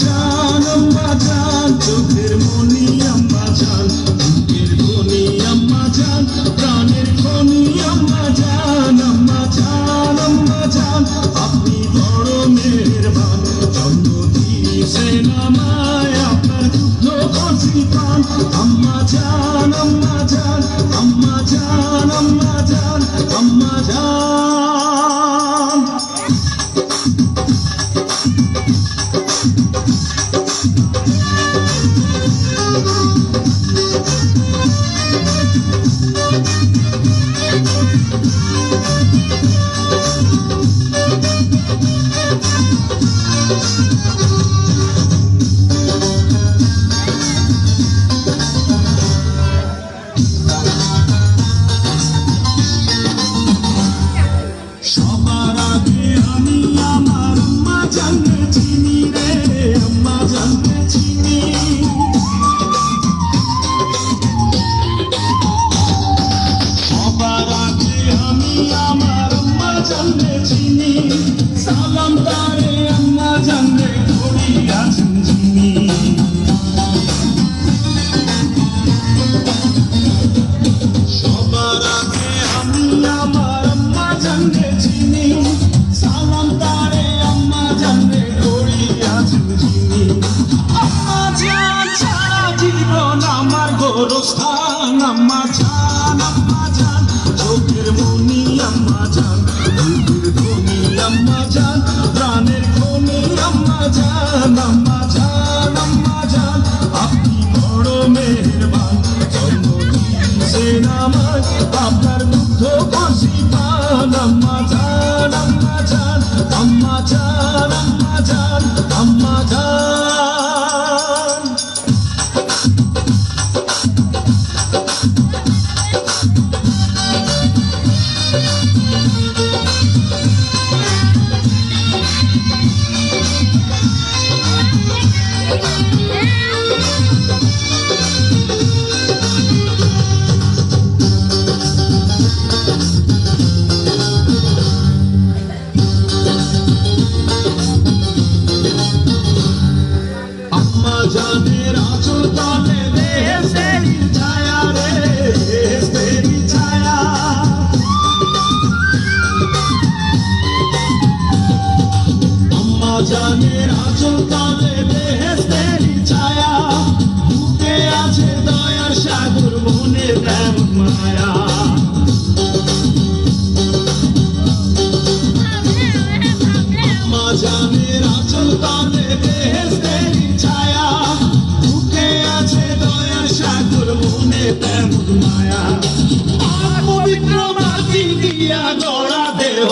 জান, আম্মা জান, চোখের মনি, আম্মা জান আম্মা জান, প্রাণের আম্মা জান আম্মা জান আম্মা জান, আপনি বড় মেহেরবান, জন্ম দিয়েছেন আমায়, আপনার কচি পান আম্মা জান। আমার আম্মা জানতে চিনি সালাম তারে আম্মা জানতে করি আছেন যিনি সবার আগে আমি আমার আম্মা জানতে চিনি সালাম তারে আম্মা জানতে করি আছেন যিনি আম্মা জান ছাড়া জীবন আমার গোরস্থান আম্মা জান আম্মা জান। জান আপনি বড় মেহেরবান জন্ম দিয়েছেন আমায় আপনার দুধ খুশি পান আম্মা আজানের আচল কানে বেহেস্তের ছায়া বুকে আছে দয়ার সাগর, মনে প্রেম মায়া। আজানের আচল কানে বেহেস্তের ছায়া বুকে আছে দয়ার সাগর, মনে প্রেম মায়া। পবিত্র মাটি দিয়া গড়া দেহ